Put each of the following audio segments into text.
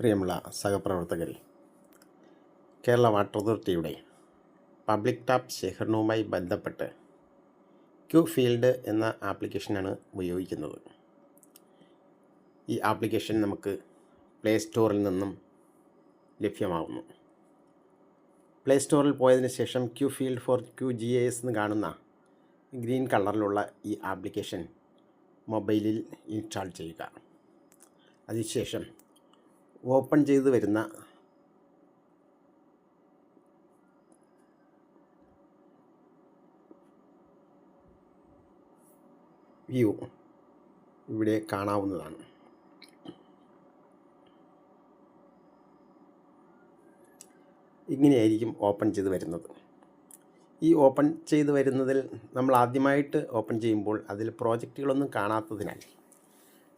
പ്രിയമുള്ള സഹപ്രവർത്തകരെ കേരള വാട്ടർ അതോറിറ്റിയുടെ പബ്ലിക് ടാപ്പ് ശേഖരണവുമായി ബന്ധപ്പെട്ട് ക്യൂ ഫീൽഡ് എന്ന ആപ്ലിക്കേഷനാണ് ഉപയോഗിക്കുന്നത്. ഈ ആപ്ലിക്കേഷൻ നമുക്ക് പ്ലേ സ്റ്റോറിൽ നിന്നും ലഭ്യമാകുന്നു. പ്ലേ സ്റ്റോറിൽ പോയതിന് ശേഷം Q field for Q G A S എന്ന് കാണുന്ന ഗ്രീൻ കളറിലുള്ള ഈ ആപ്ലിക്കേഷൻ മൊബൈലിൽ ഇൻസ്റ്റാൾ ചെയ്യുക. അതിനുശേഷം ഓപ്പൺ ചെയ്ത് വരുന്ന വ്യൂ ഇവിടെ കാണാവുന്നതാണ്. ഇങ്ങനെയായിരിക്കും ഓപ്പൺ ചെയ്ത് വരുന്നത്. ഈ ഓപ്പൺ ചെയ്ത് വരുന്നതിൽ നമ്മൾ ആദ്യമായിട്ട് ഓപ്പൺ ചെയ്യുമ്പോൾ അതിൽ പ്രോജക്റ്റുകളൊന്നും കാണാത്തതിനാൽ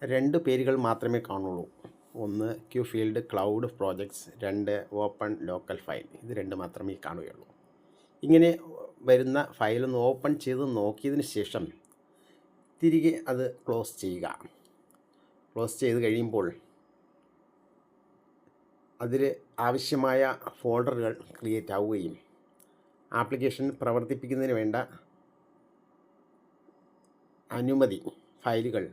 രണ്ട് പേരുകൾ മാത്രമേ കാണുള്ളൂ. ഒന്ന് ക്യൂ ഫീൽഡ് ക്ലൗഡ് പ്രോജക്ട്സ് രണ്ട് ഓപ്പൺ ലോക്കൽ ഫയൽ ഇത് രണ്ട് മാത്രമേ കാണുകയുള്ളൂ. ഇങ്ങനെ വരുന്ന ഫയലൊന്ന് ഓപ്പൺ ചെയ്ത് നോക്കിയതിന് ശേഷം തിരികെ അത് ക്ലോസ് ചെയ്യുക. ക്ലോസ് ചെയ്ത് കഴിയുമ്പോൾ അതിൽ ആവശ്യമായ ഫോൾഡറുകൾ ക്രിയേറ്റ് ആവുകയും ആപ്ലിക്കേഷൻ പ്രവർത്തിപ്പിക്കുന്നതിന് വേണ്ട അനുമതി ഫയലുകൾ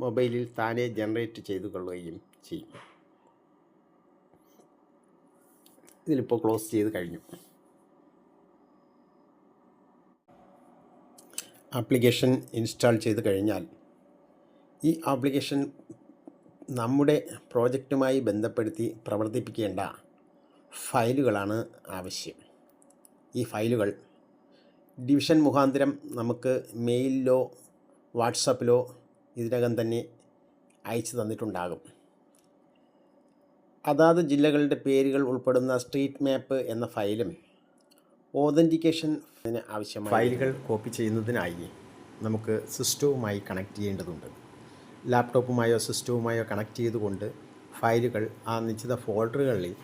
മൊബൈലിൽ താനെ ജനറേറ്റ് ചെയ്തു കൊള്ളുകയും ചെയ്യും. ഇതിലിപ്പോൾ ക്ലോസ് ചെയ്ത് കഴിഞ്ഞു. ആപ്ലിക്കേഷൻ ഇൻസ്റ്റാൾ ചെയ്ത് കഴിഞ്ഞാൽ ഈ ആപ്ലിക്കേഷൻ നമ്മുടെ പ്രോജക്റ്റുമായി ബന്ധപ്പെടുത്തി പ്രവർത്തിപ്പിക്കേണ്ട ഫയലുകളാണ് ആവശ്യം. ഈ ഫയലുകൾ ഡിവിഷൻ മുഖാന്തരം നമുക്ക് മെയിലിലോ വാട്സപ്പിലോ ഇതിനകം തന്നെ അയച്ചു തന്നിട്ടുണ്ടാകും. അതാത് ജില്ലകളുടെ പേരുകൾ ഉൾപ്പെടുന്ന സ്ട്രീറ്റ് മാപ്പ് എന്ന ഫയലും ഓതന്റിക്കേഷൻ ആവശ്യമായ ഫയലുകൾ കോപ്പി ചെയ്യുന്നതിനായി നമുക്ക് സിസ്റ്റവുമായി കണക്ട് ചെയ്യേണ്ടതുണ്ട്. ലാപ്ടോപ്പുമായോ സിസ്റ്റവുമായോ കണക്ട് ചെയ്തുകൊണ്ട് ഫയലുകൾ ആ നിശ്ചിത ഫോൾഡറുകളിൽ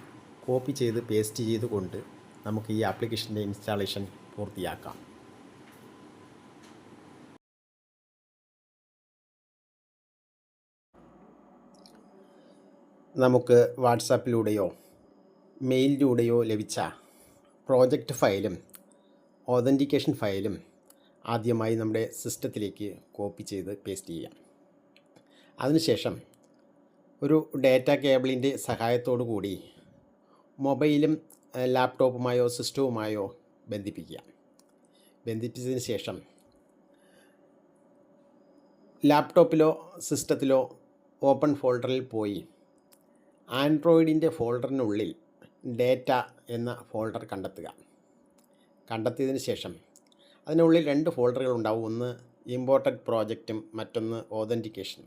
കോപ്പി ചെയ്ത് പേസ്റ്റ് ചെയ്തുകൊണ്ട് നമുക്ക് ഈ ആപ്ലിക്കേഷന്റെ ഇൻസ്റ്റാളേഷൻ പൂർത്തിയാക്കാം. നമുക്ക് വാട്സാപ്പിലൂടെയോ മെയിലിലൂടെയോ ലഭിച്ച പ്രോജക്റ്റ് ഫയലും ഓതന്റിക്കേഷൻ ഫയലും ആദ്യമായി നമ്മുടെ സിസ്റ്റത്തിലേക്ക് കോപ്പി ചെയ്ത് പേസ്റ്റ് ചെയ്യാം. അതിനുശേഷം ഒരു ഡാറ്റ കേബിളിന്റെ സഹായത്തോടു കൂടി മൊബൈലും ലാപ്ടോപ്പുമായോ സിസ്റ്റവുമായോ ബന്ധിപ്പിക്കുക ബന്ധിപ്പിച്ചതിന് ശേഷം ലാപ്ടോപ്പിലോ സിസ്റ്റത്തിലോ ഓപ്പൺ ഫോൾഡറിൽ പോയി ആൻഡ്രോയിഡിന്റെ ഫോൾഡറിനുള്ളിൽ ഡേറ്റ എന്ന ഫോൾഡർ കണ്ടെത്തുക. കണ്ടെത്തിയതിന് ശേഷം അതിനുള്ളിൽ രണ്ട് ഫോൾഡറുകൾ ഉണ്ടാവും. ഒന്ന് ഇമ്പോർട്ടന്റ് പ്രോജക്റ്റും മറ്റൊന്ന് ഓതന്റിക്കേഷൻ.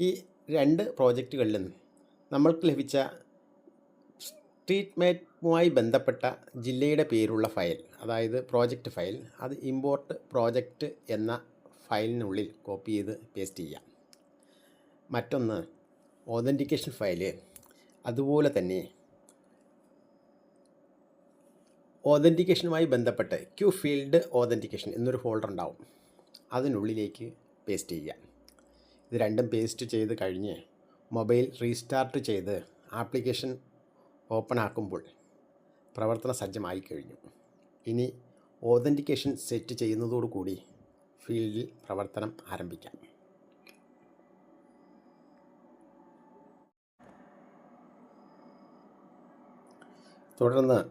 ഈ രണ്ട് പ്രോജക്റ്റുകളിലും നമ്മൾക്ക് ലഭിച്ച സ്ട്രീറ്റ് മാപ്പുമായി ബന്ധപ്പെട്ട ജില്ലയുടെ പേരുള്ള ഫയൽ അതായത് പ്രോജക്റ്റ് ഫയൽ അത് ഇമ്പോർട്ട് പ്രോജക്റ്റ് എന്ന ഫയലിനുള്ളിൽ കോപ്പി ചെയ്ത് പേസ്റ്റ് ചെയ്യാം മറ്റൊന്ന് ഓതന്റിക്കേഷൻ ഫയൽ അതുപോലെ തന്നെ ഓതന്റിക്കേഷനുമായി ബന്ധപ്പെട്ട് ക്യൂ ഫീൽഡ് ഓതന്റിക്കേഷൻ എന്നൊരു ഫോൾഡർ ഉണ്ടാവും. അതിനുള്ളിലേക്ക് പേസ്റ്റ് ചെയ്യുക. ഇത് രണ്ടും പേസ്റ്റ് ചെയ്ത് കഴിഞ്ഞ് മൊബൈൽ റീസ്റ്റാർട്ട് ചെയ്ത് ആപ്ലിക്കേഷൻ ഓപ്പൺ ആക്കുമ്പോൾ പ്രവർത്തന സജ്ജമായി കഴിഞ്ഞു. ഇനി ഓതന്റിക്കേഷൻ സെറ്റ് ചെയ്യുന്നതോടുകൂടി ഫീൽഡിൽ പ്രവർത്തനം ആരംഭിക്കാം. തുടർന്ന്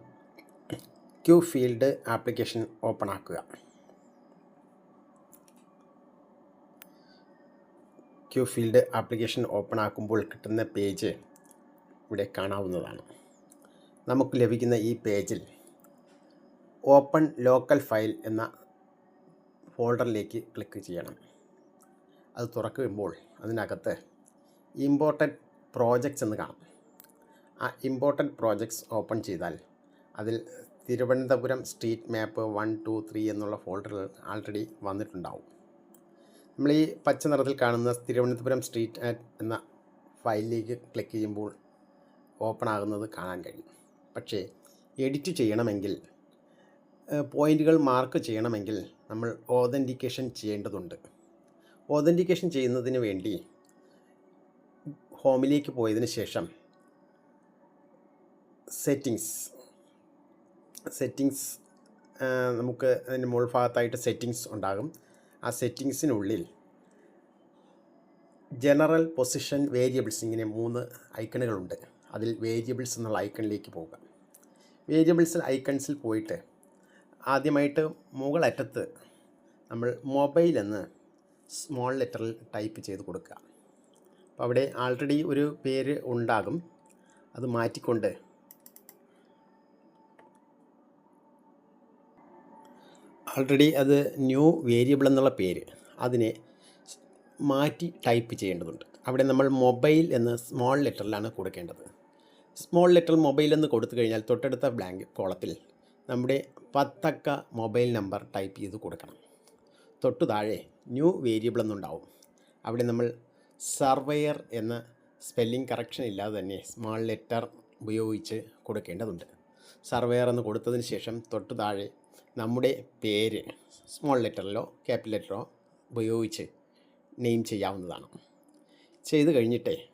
ക്യൂ ഫീൽഡ് ആപ്ലിക്കേഷൻ ഓപ്പൺ ആക്കുക. ക്യൂ ഫീൽഡ് ആപ്ലിക്കേഷൻ ഓപ്പൺ ആക്കുമ്പോൾ കിട്ടുന്ന പേജ് ഇവിടെ കാണാവുന്നതാണ്. നമുക്ക് ലഭിക്കുന്ന ഈ പേജിൽ ഓപ്പൺ ലോക്കൽ ഫയൽ എന്ന ഫോൾഡറിലേക്ക് ക്ലിക്ക് ചെയ്യണം. അത് തുറക്കുമ്പോൾ അതിനകത്ത് ഇമ്പോർട്ടന്റ് പ്രോജക്ട്സ് എന്ന് കാണാം. ഇമ്പോർട്ടന്റ് പ്രോജക്ട്സ് ഓപ്പൺ ചെയ്താൽ അതിൽ Thiruvananthapuram street map one two three എന്നുള്ള ഫോൾഡറുകൾ ആൾറെഡി വന്നിട്ടുണ്ടാവും. നമ്മൾ ഈ പച്ച നിറത്തിൽ കാണുന്ന തിരുവനന്തപുരം സ്ട്രീറ്റ് ആറ്റ് എന്ന ഫയലിലേക്ക് ക്ലിക്ക് ചെയ്യുമ്പോൾ ഓപ്പൺ ആകുന്നത് കാണാൻ കഴിയും. പക്ഷേ എഡിറ്റ് ചെയ്യണമെങ്കിൽ പോയിന്റുകൾ മാർക്ക് ചെയ്യണമെങ്കിൽ നമ്മൾ ഓതന്റിക്കേഷൻ ചെയ്യേണ്ടതുണ്ട്. ഓതന്റിക്കേഷൻ ചെയ്യുന്നതിന് വേണ്ടി ഹോമിലേക്ക് പോയതിന് ശേഷം സെറ്റിങ്സ് സെറ്റിങ്സ് നമുക്ക് അതിന്റെ മുകൾ ഭാഗത്തായിട്ട് സെറ്റിങ്സ് ഉണ്ടാകും. ആ സെറ്റിങ്സിനുള്ളിൽ ജനറൽ പൊസിഷൻ വേരിയബിൾസ് ഇങ്ങനെ മൂന്ന് ഐക്കണുകളുണ്ട്. അതിൽ വേരിയബിൾസ് എന്നുള്ള ഐക്കണിലേക്ക് പോവുക വേരിയബിൾസിൽ ഐക്കൺസിൽ പോയിട്ട് ആദ്യമായിട്ട് മുകളറ്റത്ത് നമ്മൾ മൊബൈൽ എന്ന് സ്മോൾ ലെറ്ററിൽ ടൈപ്പ് ചെയ്ത് കൊടുക്കുക. അപ്പോൾ അവിടെ ആൾറെഡി ഒരു പേര് ഉണ്ടാകും. അത് മാറ്റിക്കൊണ്ട് ആൾറെഡി അത് ന്യൂ വേരിയബിൾ എന്നുള്ള പേര് അതിനെ മാറ്റി ടൈപ്പ് ചെയ്യേണ്ടതുണ്ട്. അവിടെ നമ്മൾ മൊബൈൽ എന്ന് സ്മോൾ ലെറ്ററിലാണ് കൊടുക്കേണ്ടത്. സ്മോൾ ലെറ്റർ മൊബൈൽ എന്ന് കൊടുത്തു കഴിഞ്ഞാൽ തൊട്ടടുത്ത ബ്ലാങ്ക് കോളത്തിൽ നമ്മുടെ പത്തക്ക മൊബൈൽ നമ്പർ ടൈപ്പ് ചെയ്ത് കൊടുക്കണം. തൊട്ടു താഴെ ന്യൂ വേരിയബിൾ എന്നുണ്ടാവും. അവിടെ നമ്മൾ സർവെയർ എന്ന സ്പെല്ലിംഗ് കറക്ഷൻ ഇല്ലാതെ തന്നെ സ്മോൾ ലെറ്റർ ഉപയോഗിച്ച് കൊടുക്കേണ്ടതുണ്ട്. സർവെയർ എന്ന് കൊടുത്തതിന് ശേഷം തൊട്ടു താഴെ നമ്മുടെ പേര് സ്മോൾ ലെറ്ററിലോ ക്യാപിറ്റൽ ലെറ്ററോ ഉപയോഗിച്ച് നെയിം ചെയ്യാവുന്നതാണ്. ചെയ്ത് കഴിഞ്ഞിട്ടേ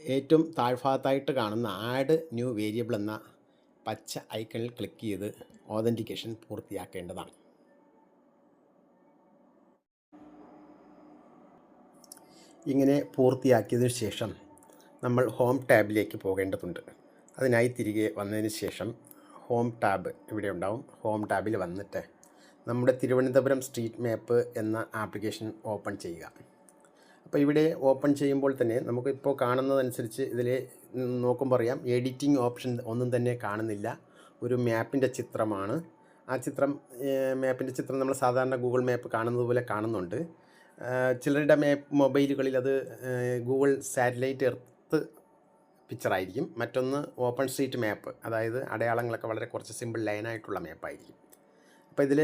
ഏറ്റവും താഴ്ഭാഗത്തായിട്ട് കാണുന്ന ആഡ് ന്യൂ വേരിയബിൾ എന്ന പച്ച ഐക്കണിൽ ക്ലിക്ക് ചെയ്ത് ഓതന്റിക്കേഷൻ പൂർത്തിയാക്കേണ്ടതാണ്. ഇങ്ങനെ പൂർത്തിയാക്കിയതിനു ശേഷം നമ്മൾ ഹോം ടാബിലേക്ക് പോകേണ്ടതുണ്ട്. അതിനായി തിരികെ വന്നതിന് ശേഷം ഹോം ടാബ് ഇവിടെ ഉണ്ടാവും. ഹോം ടാബിൽ വന്നിട്ട് നമ്മുടെ തിരുവനന്തപുരം സ്ട്രീറ്റ് മാപ്പ് എന്ന ആപ്ലിക്കേഷൻ ഓപ്പൺ ചെയ്യുക. അപ്പോൾ ഇവിടെ ഓപ്പൺ ചെയ്യുമ്പോൾ തന്നെ നമുക്കിപ്പോൾ കാണുന്നതനുസരിച്ച് ഇതിൽ നോക്കുമ്പോൾ അറിയാം. എഡിറ്റിംഗ് ഓപ്ഷൻ ഒന്നും തന്നെ കാണുന്നില്ല. ഒരു മാപ്പിന്റെ ചിത്രമാണ്. ആ ചിത്രം മാപ്പിന്റെ ചിത്രം നമ്മൾ സാധാരണ ഗൂഗിൾ മാപ്പ് കാണുന്നത് പോലെ കാണുന്നുണ്ട്. ചിലരുടെ മാപ്പ് മൊബൈലുകളിൽ അത് ഗൂഗിൾ സാറ്റലൈറ്റ് എർത്ത് പിക്ചറായിരിക്കും മറ്റൊന്ന് ഓപ്പൺ സ്ട്രീറ്റ് മാപ്പ് അതായത് അടയാളങ്ങളൊക്കെ വളരെ കുറച്ച് സിമ്പിൾ ലൈനായിട്ടുള്ള മാപ്പായിരിക്കും അപ്പോൾ ഇതിൽ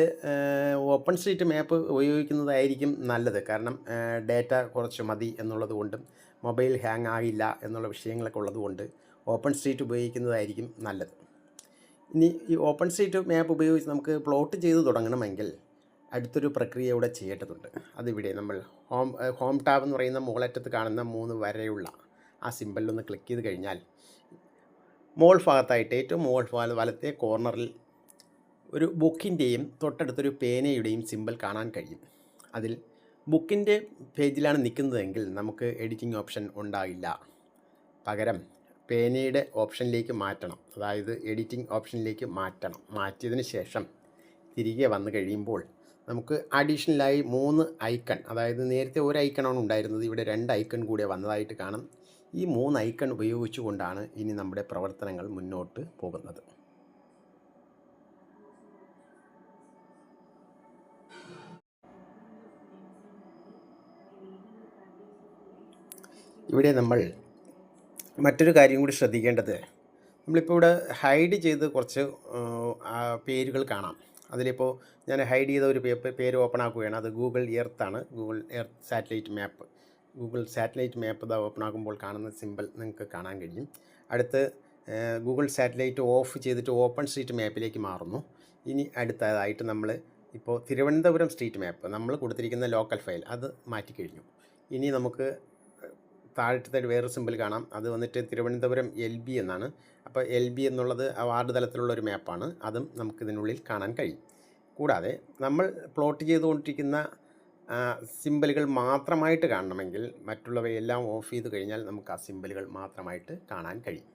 ഓപ്പൺ സ്ട്രീറ്റ് മാപ്പ് ഉപയോഗിക്കുന്നതായിരിക്കും നല്ലത്. കാരണം ഡേറ്റ കുറച്ച് മതി എന്നുള്ളത് കൊണ്ടും മൊബൈൽ ഹാങ് ആകില്ല എന്നുള്ള വിഷയങ്ങളൊക്കെ ഉള്ളതുകൊണ്ട് ഓപ്പൺ സ്ട്രീറ്റ് ഉപയോഗിക്കുന്നതായിരിക്കും നല്ലത്. ഇനി ഈ ഓപ്പൺ സ്ട്രീറ്റ് മാപ്പ് ഉപയോഗിച്ച് നമുക്ക് പ്ലോട്ട് ചെയ്ത് തുടങ്ങണമെങ്കിൽ അടുത്തൊരു പ്രക്രിയ ഇവിടെ ചെയ്യേണ്ടതുണ്ട്. അതിവിടെ നമ്മൾ ഹോം ഹോം ടാബ് എന്ന് പറയുന്ന മുകളറ്റത്ത് കാണുന്ന മൂന്ന് വരെയുള്ള ആ സിമ്പലിലൊന്ന് ക്ലിക്ക് ചെയ്ത് കഴിഞ്ഞാൽ മോൾ ഭാഗത്തായിട്ട് ഏറ്റവും മോൾ ഭാഗം വലത്തെ കോർണറിൽ ഒരു ബുക്കിന്റെയും തൊട്ടടുത്തൊരു പേനയുടെയും സിമ്പൽ കാണാൻ കഴിയും. അതിൽ ബുക്കിന്റെ പേജിലാണ് നിൽക്കുന്നതെങ്കിൽ നമുക്ക് എഡിറ്റിംഗ് ഓപ്ഷൻ ഉണ്ടാകില്ല. പകരം പേനയുടെ ഓപ്ഷനിലേക്ക് മാറ്റണം. അതായത് എഡിറ്റിംഗ് ഓപ്ഷനിലേക്ക് മാറ്റണം. മാറ്റിയതിന് ശേഷം തിരികെ വന്നു കഴിയുമ്പോൾ നമുക്ക് അഡീഷണലായി മൂന്ന് ഐക്കൺ അതായത് നേരത്തെ ഒരു ഐക്കണാണ് ഉണ്ടായിരുന്നത്. ഇവിടെ രണ്ട് ഐക്കൺ കൂടെ വന്നതായിട്ട് കാണാം. ഈ മൂന്ന് ഐക്കൺ ഉപയോഗിച്ചുകൊണ്ടാണ് ഇനി നമ്മുടെ പ്രവർത്തനങ്ങൾ മുന്നോട്ട് പോകുന്നത്. ഇവിടെ നമ്മൾ മറ്റൊരു കാര്യം കൂടി ശ്രദ്ധിക്കേണ്ടത്. നമ്മളിപ്പോൾ ഇവിടെ ഹൈഡ് ചെയ്ത് കുറച്ച് പേരുകൾ കാണാം. അതിലിപ്പോൾ ഞാൻ ഹൈഡ് ചെയ്ത ഒരു പേര് ഓപ്പൺ ആക്കുകയാണ്. അത് Google എർത്താണ് Google earth satellite map Google satellite map ഇതാ ഓപ്പൺ ആകുമ്പോൾ കാണുന്ന സിമ്പിൾ നിങ്ങൾക്ക് കാണാൻ കഴിയും. അടുത്ത് ഗൂഗിൾ സാറ്റലൈറ്റ് ഓഫ് ചെയ്തിട്ട് ഓപ്പൺ സ്ട്രീറ്റ് മാപ്പിലേക്ക് മാറുന്നു. ഇനി അടുത്തതായിട്ട് നമ്മൾ ഇപ്പോൾ തിരുവനന്തപുരം സ്ട്രീറ്റ് മാപ്പ് നമ്മൾ കൊടുത്തിരിക്കുന്ന ലോക്കൽ ഫയൽ അത് മാറ്റി കഴിഞ്ഞു. ഇനി നമുക്ക് താഴത്തെ വേറെ സിമ്പിൾ കാണാം. അത് വന്നിട്ട് തിരുവനന്തപുരം എൽ ബി എന്നാണ്. അപ്പോൾ എൽ ബി എന്നുള്ളത് വാർഡ് തലത്തിലുള്ള ഒരു മാപ്പാണ് അതും നമുക്കിതിനുള്ളിൽ കാണാൻ കഴിയും. കൂടാതെ നമ്മൾ പ്ലോട്ട് ചെയ്തുകൊണ്ടിരിക്കുന്ന സിമ്പിളുകൾ മാത്രമായിട്ട് കാണണമെങ്കിൽ മറ്റുള്ളവയെല്ലാം ഓഫ് ചെയ്ത് കഴിഞ്ഞാൽ നമുക്ക് ആ സിമ്പിളുകൾ മാത്രമായിട്ട് കാണാൻ കഴിയും.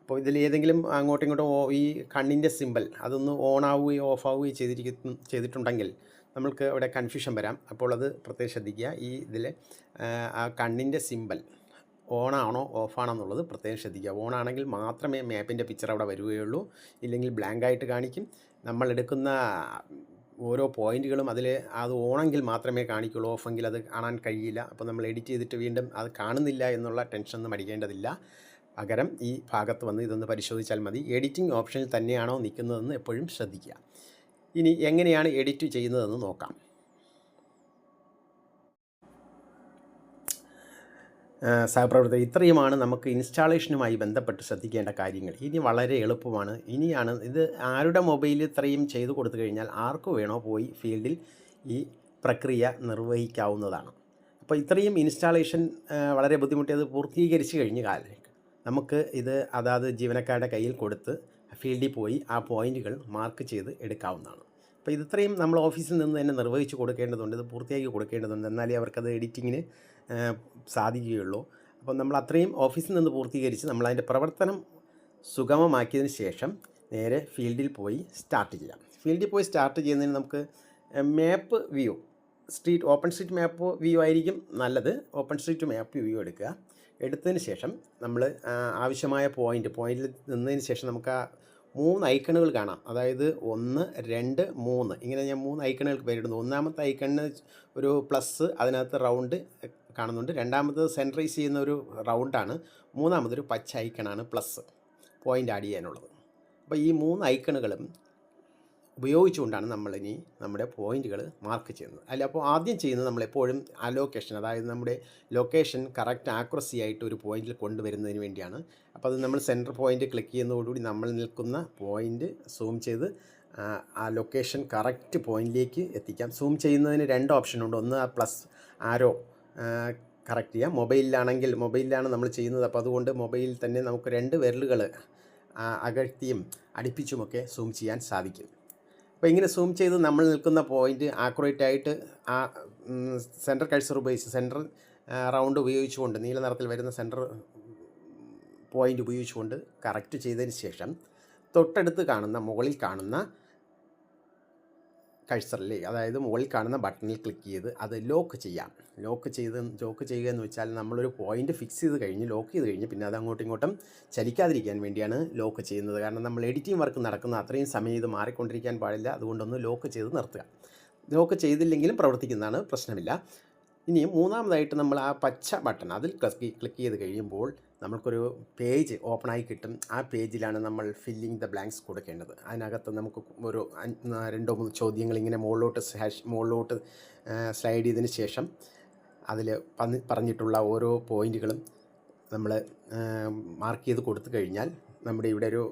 അപ്പോൾ ഇതിൽ ഏതെങ്കിലും അങ്ങോട്ടും ഇങ്ങോട്ടും ഈ കണ്ണിന്റെ സിമ്പിൾ അതൊന്ന് ഓൺ ആവുകയോ ഓഫ് ആവുകയോ ചെയ്തിരിക്കുന്നു ചെയ്തിട്ടുണ്ടെങ്കിൽ നമ്മൾക്ക് അവിടെ കൺഫ്യൂഷൻ വരാം. അപ്പോൾ അത് പ്രത്യേകം ശ്രദ്ധിക്കുക. ഈ ഇതിൽ ആ കണ്ണിന്റെ സിമ്പൽ ഓണാണോ ഓഫാണോ എന്നുള്ളത് പ്രത്യേകം ശ്രദ്ധിക്കുക. ഓണാണെങ്കിൽ മാത്രമേ മാപ്പിന്റെ പിക്ചർ അവിടെ വരികയുള്ളൂ. ഇല്ലെങ്കിൽ ബ്ലാങ്കായിട്ട് കാണിക്കും. നമ്മൾ എടുക്കുന്ന ഓരോ പോയിന്റുകളും അതിൽ അത് ഓണെങ്കിൽ മാത്രമേ കാണിക്കുള്ളൂ. ഓഫെങ്കിൽ അത് കാണാൻ കഴിയില്ല. അപ്പോൾ നമ്മൾ എഡിറ്റ് ചെയ്തിട്ട് വീണ്ടും അത് കാണുന്നില്ല എന്നുള്ള ടെൻഷൻ ഒന്നും അടിക്കേണ്ടതില്ല. പകരം ഈ ഭാഗത്ത് വന്ന് ഇതൊന്ന് പരിശോധിച്ചാൽ മതി. എഡിറ്റിംഗ് ഓപ്ഷനിൽ തന്നെയാണോ നിൽക്കുന്നതെന്ന് എപ്പോഴും ശ്രദ്ധിക്കുക. ഇനി എങ്ങനെയാണ് എഡിറ്റ് ചെയ്യുന്നതെന്ന് നോക്കാം. സഹപ്രവർത്തകർ ഇത്രയുമാണ് നമുക്ക് ഇൻസ്റ്റാളേഷനുമായി ബന്ധപ്പെട്ട് ശ്രദ്ധിക്കേണ്ട കാര്യങ്ങൾ. ഇനി വളരെ എളുപ്പമാണ്. ഇനിയാണ് ഇത് ആരുടെ മൊബൈലിൽ ഇത്രയും ചെയ്തു കൊടുത്തു കഴിഞ്ഞാൽ ആർക്ക് വേണോ പോയി ഫീൽഡിൽ ഈ പ്രക്രിയ നിർവഹിക്കാവുന്നതാണ്. അപ്പോൾ ഇത്രയും ഇൻസ്റ്റാളേഷൻ വളരെ ബുദ്ധിമുട്ടി അത് പൂർത്തീകരിച്ച് കഴിഞ്ഞ കാലം നമുക്ക് ഇത് അതാത് ജീവനക്കാരുടെ കയ്യിൽ കൊടുത്ത് ഫീൽഡിൽ പോയി ആ പോയിന്റുകൾ മാർക്ക് ചെയ്ത് എടുക്കാവുന്നതാണ്. അപ്പോൾ ഇത് ഇത്രയും നമ്മൾ ഓഫീസിൽ നിന്ന് തന്നെ നിർവഹിച്ച് കൊടുക്കേണ്ടതുണ്ട് ഇത് പൂർത്തിയാക്കി കൊടുക്കേണ്ടതുണ്ട്. എന്നാലേ അവർക്കത് എഡിറ്റിങ്ങിന് സാധിക്കുകയുള്ളൂ. അപ്പോൾ നമ്മൾ അത്രയും ഓഫീസിൽ നിന്ന് പൂർത്തീകരിച്ച് നമ്മളതിന്റെ പ്രവർത്തനം സുഗമമാക്കിയതിന് ശേഷം നേരെ ഫീൽഡിൽ പോയി സ്റ്റാർട്ട് ചെയ്യാം. ഫീൽഡിൽ പോയി സ്റ്റാർട്ട് ചെയ്യുന്നതിന് നമുക്ക് map view street open street map view ആയിരിക്കും നല്ലത്. ഓപ്പൺ സ്ട്രീറ്റ് മാപ്പ് വ്യൂ എടുക്കുക. എടുത്തതിന് ശേഷം നമ്മൾ ആവശ്യമായ പോയിന്റ് പോയിന്റിൽ നിന്നതിന് ശേഷം നമുക്ക് ആ മൂന്ന് ഐക്കണുകൾ കാണാം. അതായത് ഒന്ന് രണ്ട് മൂന്ന്. ഇങ്ങനെ ഞാൻ മൂന്ന് ഐക്കണുകൾക്ക് പേരിടുന്നു. ഒന്നാമത്തെ ഐക്കണിന് ഒരു പ്ലസ് അതിനകത്ത് റൗണ്ട് കാണുന്നുണ്ട്. രണ്ടാമത് സെൻട്രൈസ് ചെയ്യുന്ന ഒരു റൗണ്ടാണ് മൂന്നാമതൊരു പച്ച ഐക്കണാണ് പ്ലസ് പോയിന്റ് ആഡ് ചെയ്യാനുള്ളത്. അപ്പോൾ ഈ മൂന്ന് ഐക്കണുകളും ഉപയോഗിച്ചുകൊണ്ടാണ് നമ്മളിനി നമ്മുടെ പോയിന്റുകൾ മാർക്ക് ചെയ്യുന്നത്. അല്ല അപ്പോൾ ആദ്യം ചെയ്യുന്നത് നമ്മളെപ്പോഴും അലോക്കേഷൻ അതായത് നമ്മുടെ ലൊക്കേഷൻ കറക്റ്റ് ആക്യുറസി ആയിട്ട് ഒരു പോയിന്റിൽ കൊണ്ടുവരുന്നതിന് വേണ്ടിയാണ്. അപ്പോൾ അത് നമ്മൾ സെന്റർ പോയിന്റ് ക്ലിക്ക് ചെയ്യുന്നതോടുകൂടി നമ്മൾ നിൽക്കുന്ന പോയിന്റ് സൂം ചെയ്ത് ആ, ആ ലൊക്കേഷൻ കറക്റ്റ് പോയിന്റിലേക്ക് എത്തിക്കാം. സൂം ചെയ്യുന്നതിന് രണ്ട് ഓപ്ഷനുണ്ട് ഒന്ന് ആ പ്ലസ് ആരോ കറക്റ്റ് ചെയ്യാം. മൊബൈലിലാണെങ്കിൽ മൊബൈലിലാണ് നമ്മൾ ചെയ്യുന്നത്. അപ്പോൾ അതുകൊണ്ട് മൊബൈലിൽ തന്നെ നമുക്ക് രണ്ട് വിരലുകൾ അകഴ്ത്തിയും അടുപ്പിച്ചുമൊക്കെ സൂം ചെയ്യാൻ സാധിക്കും. അപ്പോൾ ഇങ്ങനെ സൂം ചെയ്ത് നമ്മൾ നിൽക്കുന്ന പോയിന്റ് ആക്യുറേറ്റ് ആയിട്ട് ആ സെന്റർ കഴ്സർ ഉപയോഗിച്ച് സെന്റർ റൗണ്ട് ഉപയോഗിച്ചുകൊണ്ട് നീല നിറത്തിൽ വരുന്ന സെന്റർ പോയിന്റ് ഉപയോഗിച്ചുകൊണ്ട് കറക്റ്റ് ചെയ്തതിന് ശേഷം തൊട്ടടുത്ത് കാണുന്ന മുകളിൽ കാണുന്ന കഴ്സറിൽ അതായത് മുകളിൽ കാണുന്ന ബട്ടണിൽ ക്ലിക്ക് ചെയ്ത് അത് ലോക്ക് ചെയ്യാം. ലോക്ക് ചെയ്ത് ലോക്ക് ചെയ്യുക എന്ന് വെച്ചാൽ നമ്മളൊരു പോയിന്റ് ഫിക്സ് ചെയ്ത് കഴിഞ്ഞ് ലോക്ക് ചെയ്ത് കഴിഞ്ഞ് പിന്നെ അത് അങ്ങോട്ടും ഇങ്ങോട്ടും ചലിക്കാതിരിക്കാൻ വേണ്ടിയാണ് ലോക്ക് ചെയ്യുന്നത്. കാരണം നമ്മൾ എഡിറ്റിംഗ് വർക്ക് നടക്കുന്ന അത്രയും സമയം ഇത് മാറിക്കൊണ്ടിരിക്കാൻ പാടില്ല. അതുകൊണ്ടൊന്ന് ലോക്ക് ചെയ്ത് നിർത്തുക. ലോക്ക് ചെയ്തില്ലെങ്കിലും പ്രവർത്തിക്കുന്നതാണ് പ്രശ്നമില്ല. ഇനി മൂന്നാമതായിട്ട് നമ്മൾ ആ പച്ച ബട്ടൺ അതിൽ ക്ലിക്ക് ക്ലിക്ക് ചെയ്ത് കഴിയുമ്പോൾ നമുക്കൊരു പേജ് ഓപ്പണായി കിട്ടും. ആ പേജിലാണ് നമ്മൾ ഫില്ലിംഗ് ദ ബ്ലാങ്ക്സ് കൊടുക്കേണ്ടത്. അതിനകത്ത് നമുക്ക് ഒരു രണ്ടോ മൂന്ന് ചോദ്യങ്ങൾ ഇങ്ങനെ മുകളിലോട്ട് ഹാഷ് മുകളിലോട്ട് സ്ലൈഡ് ചെയ്തതിന് ശേഷം അതിൽ പറഞ്ഞിട്ടുള്ള ഓരോ പോയിന്റുകളും നമ്മൾ മാർക്ക് ചെയ്ത് കൊടുത്തു കഴിഞ്ഞാൽ നമ്മുടെ ഇവിടെ ഒരു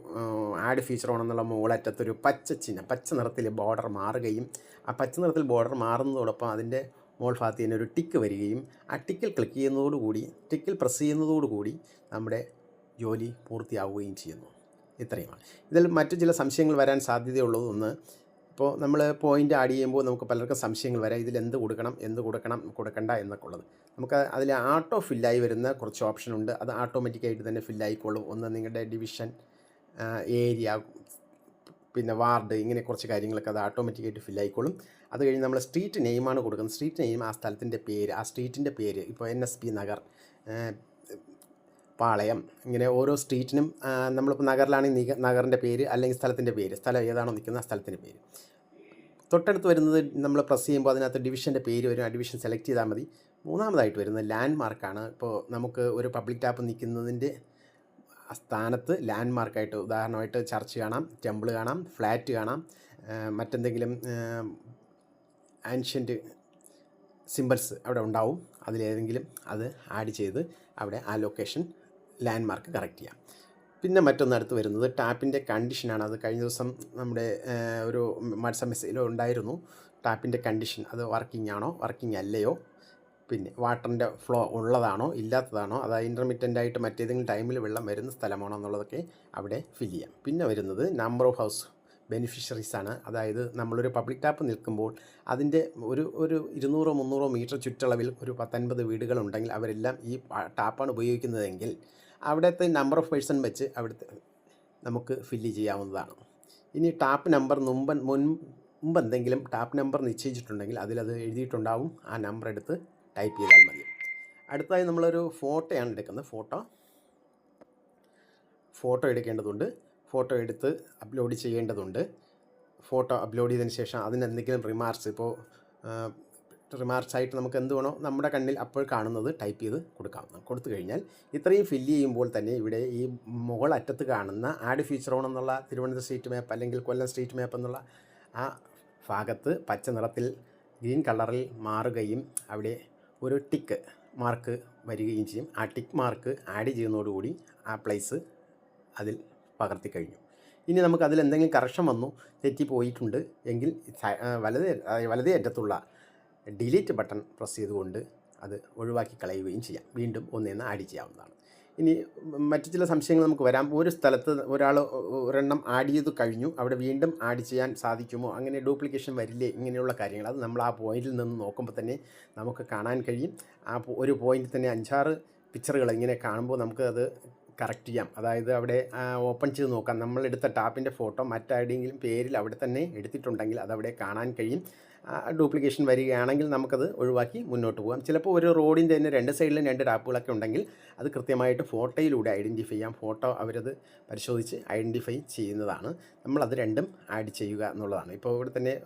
ആഡ് ഫീച്ചർ ഓണെന്നുള്ള മുകളറ്റത്തൊരു പച്ച ചിഹ്നം പച്ച നിറത്തിൽ ബോർഡർ മാറുകയും ആ പച്ച നിറത്തിൽ ബോർഡർ മാറുന്നതോടൊപ്പം അതിന്റെ മോൾ ഭാഗത്ത് ഒരു ടിക്ക് വരികയും ആ ടിക്കിൽ ക്ലിക്ക് ചെയ്യുന്നതോടുകൂടി ടിക്കിൽ പ്രസ് ചെയ്യുന്നതോടുകൂടി നമ്മുടെ ജോലി പൂർത്തിയാവുകയും ചെയ്യുന്നു. ഇത്രയുമാണ്. ഇതിൽ മറ്റു ചില സംശയങ്ങൾ വരാൻ സാധ്യതയുള്ളത് ഒന്ന് ഇപ്പോൾ നമ്മൾ പോയിന്റ് ആഡ് ചെയ്യുമ്പോൾ നമുക്ക് പലർക്കും സംശയങ്ങൾ വരാം. ഇതിൽ എന്ത് കൊടുക്കണം എന്ത് കൊടുക്കണം കൊടുക്കണ്ട എന്നൊക്കെ ഉള്ളത്. നമുക്ക് അതിൽ ആട്ടോ ഫില്ലായി വരുന്ന കുറച്ച് ഓപ്ഷൻ ഉണ്ട്. അത് ആട്ടോമാറ്റിക്കായിട്ട് തന്നെ ഫില്ലായിക്കോളും ഒന്ന് നിങ്ങളുടെ ഡിവിഷൻ ഏരിയ പിന്നെ വാർഡ് ഇങ്ങനെ കുറച്ച് കാര്യങ്ങളൊക്കെ അത് ഓട്ടോമാറ്റിക്കായിട്ട് ഫില്ലായിക്കോളും അത് കഴിഞ്ഞ് നമ്മൾ സ്ട്രീറ്റ് നെയിമാണ് കൊടുക്കുന്നത്. സ്ട്രീറ്റ് നെയിം ആ സ്ഥലത്തിന്റെ പേര് ആ സ്ട്രീറ്റിന്റെ പേര് ഇപ്പോൾ N S P Nagar Palayam ഇങ്ങനെ ഓരോ സ്ട്രീറ്റിനും നമ്മളിപ്പോൾ നഗറിലാണെങ്കിൽ നഗറിന്റെ പേര് അല്ലെങ്കിൽ സ്ഥലത്തിന്റെ പേര് സ്ഥലം ഏതാണോ നിൽക്കുന്ന ആ സ്ഥലത്തിന്റെ പേര്. തൊട്ടടുത്ത് വരുന്നത് നമ്മൾ പ്രസ് ചെയ്യുമ്പോൾ അതിനകത്ത് ഡിവിഷന്റെ പേര് വരും. ആ ഡിവിഷൻ സെലക്ട് ചെയ്താൽ മതി. മൂന്നാമതായിട്ട് വരുന്നത് ലാൻഡ് മാർക്കാണ് ഇപ്പോൾ നമുക്ക് ഒരു പബ്ലിക് ടാപ്പ് നിൽക്കുന്നതിന്റെ സ്ഥാനത്ത് ലാൻഡ് മാർക്കായിട്ട് ഉദാഹരണമായിട്ട് ചർച്ച് കാണാം ടെമ്പിൾ കാണാം ഫ്ലാറ്റ് കാണാം മറ്റെന്തെങ്കിലും ആൻഷ്യന്റ് സിമ്പിൾസ് അവിടെ ഉണ്ടാവും. അതിലേതെങ്കിലും അത് ആഡ് ചെയ്ത് അവിടെ ആ ലൊക്കേഷൻ ലാൻഡ് മാർക്ക് കറക്റ്റ് ചെയ്യാം. പിന്നെ മറ്റൊന്ന് അടുത്ത് വരുന്നത് ടാപ്പിന്റെ കണ്ടീഷനാണ് അത് കഴിഞ്ഞ ദിവസം നമ്മുടെ ഒരു വാട്സാപ്പ് മെസ്സേജിലോ ഉണ്ടായിരുന്നു. ടാപ്പിന്റെ കണ്ടീഷൻ അത് വർക്കിംഗ് ആണോ? വർക്കിംഗ് അല്ലയോ? പിന്നെ വാട്ടറിന്റെ ഫ്ലോ ഉള്ളതാണോ ഇല്ലാത്തതാണോ അതായത് ഇന്റർമീഡിയന്റ് ആയിട്ട് മറ്റേതെങ്കിലും ടൈമിൽ വെള്ളം വരുന്ന സ്ഥലമാണോ എന്നുള്ളതൊക്കെ അവിടെ ഫിൽ ചെയ്യാം. പിന്നെ വരുന്നത് നമ്പർ ഓഫ് ഹൗസ് ബെനിഫിഷ്യറീസ് ആണ്. അതായത് നമ്മളൊരു പബ്ലിക് ടാപ്പ് നിൽക്കുമ്പോൾ അതിന്റെ ഒരു ഒരു ഇരുന്നൂറോ മുന്നൂറോ മീറ്റർ ചുറ്റളവിൽ ഒരു പത്തൊൻപത് വീടുകളുണ്ടെങ്കിൽ അവരെല്ലാം ഈ ടാപ്പാണ് ഉപയോഗിക്കുന്നതെങ്കിൽ അവിടുത്തെ നമ്പർ ഓഫ് പേഴ്സൺ വെച്ച് അവിടുത്തെ നമുക്ക് ഫില്ല് ചെയ്യാവുന്നതാണ്. ഇനി ടാപ്പ് നമ്പർ മുമ്പ് മുൻ മുമ്പ് എന്തെങ്കിലും ടാപ്പ് നമ്പർ നിശ്ചയിച്ചിട്ടുണ്ടെങ്കിൽ അതിലത് എഴുതിയിട്ടുണ്ടാവും. ആ നമ്പർ എടുത്ത് ടൈപ്പ് ചെയ്താൽ മതി. അടുത്തതായി നമ്മളൊരു ഫോട്ടോയാണ് എടുക്കുന്നത്. ഫോട്ടോ. ഫോട്ടോ എടുക്കേണ്ടതുണ്ട്. ഫോട്ടോ എടുത്ത് അപ്ലോഡ് ചെയ്യേണ്ടതുണ്ട്. ഫോട്ടോ അപ്ലോഡ് ചെയ്തതിന് ശേഷം അതിന് എന്തെങ്കിലും റിമാർക്സ് ഇപ്പോൾ റിമാർക്സ് ആയിട്ട് നമുക്ക് എന്ത് വേണോ നമ്മുടെ കണ്ണിൽ അപ്പോൾ കാണുന്നത് ടൈപ്പ് ചെയ്ത് കൊടുക്കാം. കൊടുത്തു കഴിഞ്ഞാൽ ഇത്രയും ഫില്ല് ചെയ്യുമ്പോൾ തന്നെ ഇവിടെ ഈ മുകൾ അറ്റത്ത് കാണുന്ന ആഡ് ഫീച്ചർ ഓൺ എന്നുള്ള തിരുവനന്തപുരം സ്ട്രീറ്റ് മാപ്പ് അല്ലെങ്കിൽ കൊല്ലം സ്ട്രീറ്റ് മാപ്പ് എന്നുള്ള ആ ഭാഗത്ത് പച്ച നിറത്തിൽ ഗ്രീൻ കളറിൽ മാറുകയും അവിടെ ഒരു ടിക്ക് മാർക്ക് വരികയും ചെയ്യും. ആ ടിക്ക് മാർക്ക് ആഡ് ചെയ്യുന്നതോടുകൂടി ആ പ്ലേസ് അതിൽ പകർത്തി കഴിഞ്ഞു. ഇനി നമുക്ക് അതിൽ എന്തെങ്കിലും കറക്ഷൻ വന്നു തെറ്റിപ്പോയിട്ടുണ്ട് എങ്കിൽ വലത് വലതേ അറ്റത്തുള്ള ഡിലീറ്റ് ബട്ടൺ പ്രസ് ചെയ്തുകൊണ്ട് അത് ഒഴിവാക്കി കളയുകയും ചെയ്യാം. വീണ്ടും ഒന്നേന്ന് ആഡ് ചെയ്യാവുന്നതാണ്. ഇനി മറ്റു ചില സംശയങ്ങൾ നമുക്ക് വരാം. ഒരു സ്ഥലത്ത് ഒരാൾ ഒരെണ്ണം ആഡ് ചെയ്ത് കഴിഞ്ഞു. അവിടെ വീണ്ടും ആഡ് ചെയ്യാൻ സാധിക്കുമോ? അങ്ങനെ ഡ്യൂപ്ലിക്കേഷൻ വരില്ലേ? ഇങ്ങനെയുള്ള കാര്യങ്ങൾ. അത് നമ്മൾ ആ പോയിന്റിൽ നിന്ന് നോക്കുമ്പോൾ തന്നെ നമുക്ക് കാണാൻ കഴിയും. ആ ഒരു പോയിന്റിൽ തന്നെ അഞ്ചാറ് പിക്ചറുകൾ ഇങ്ങനെ കാണുമ്പോൾ നമുക്ക് അത് കറക്റ്റ് ചെയ്യാം. അതായത് അവിടെ ഓപ്പൺ ചെയ്ത് നോക്കാം. നമ്മളെടുത്ത ടാപ്പിന്റെ ഫോട്ടോ മറ്റാരുടെയെങ്കിലും പേരിൽ അവിടെ തന്നെ എടുത്തിട്ടുണ്ടെങ്കിൽ അതവിടെ കാണാൻ കഴിയും. ഡ്യൂപ്ലിക്കേഷൻ വരികയാണെങ്കിൽ നമുക്കത് ഒഴിവാക്കി മുന്നോട്ട് പോകാം. ചിലപ്പോൾ ഒരു റോഡിന്റെ തന്നെ രണ്ട് സൈഡിലും രണ്ട് ടാപ്പുകളൊക്കെ ഉണ്ടെങ്കിൽ അത് കൃത്യമായിട്ട് ഫോട്ടോയിലൂടെ ഐഡന്റിഫൈ ചെയ്യാം. ഫോട്ടോ അവരത് പരിശോധിച്ച് ഐഡന്റിഫൈ ചെയ്യുന്നതാണ്. നമ്മളത് രണ്ടും ആഡ് ചെയ്യുക എന്നുള്ളതാണ്. ഇപ്പോൾ ഇവിടെ തന്നെ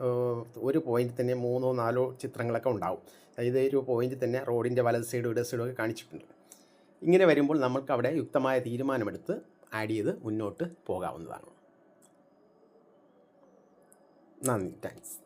ഒരു പോയിന്റിൽ തന്നെ മൂന്നോ നാലോ ചിത്രങ്ങളൊക്കെ ഉണ്ടാവും. അതായത് ഒരു പോയിന്റിൽ തന്നെ റോഡിന്റെ വലത് സൈഡ് ഇടത് സൈഡും ഒക്കെ കാണിച്ചിട്ടുണ്ട്. ഇങ്ങനെ വരുമ്പോൾ നമ്മൾക്ക് അവിടെ യുക്തമായ തീരുമാനമെടുത്ത് ആഡ് ചെയ്ത് മുന്നോട്ട് പോകാവുന്നതാണ്. നന്ദി. താങ്ക്സ്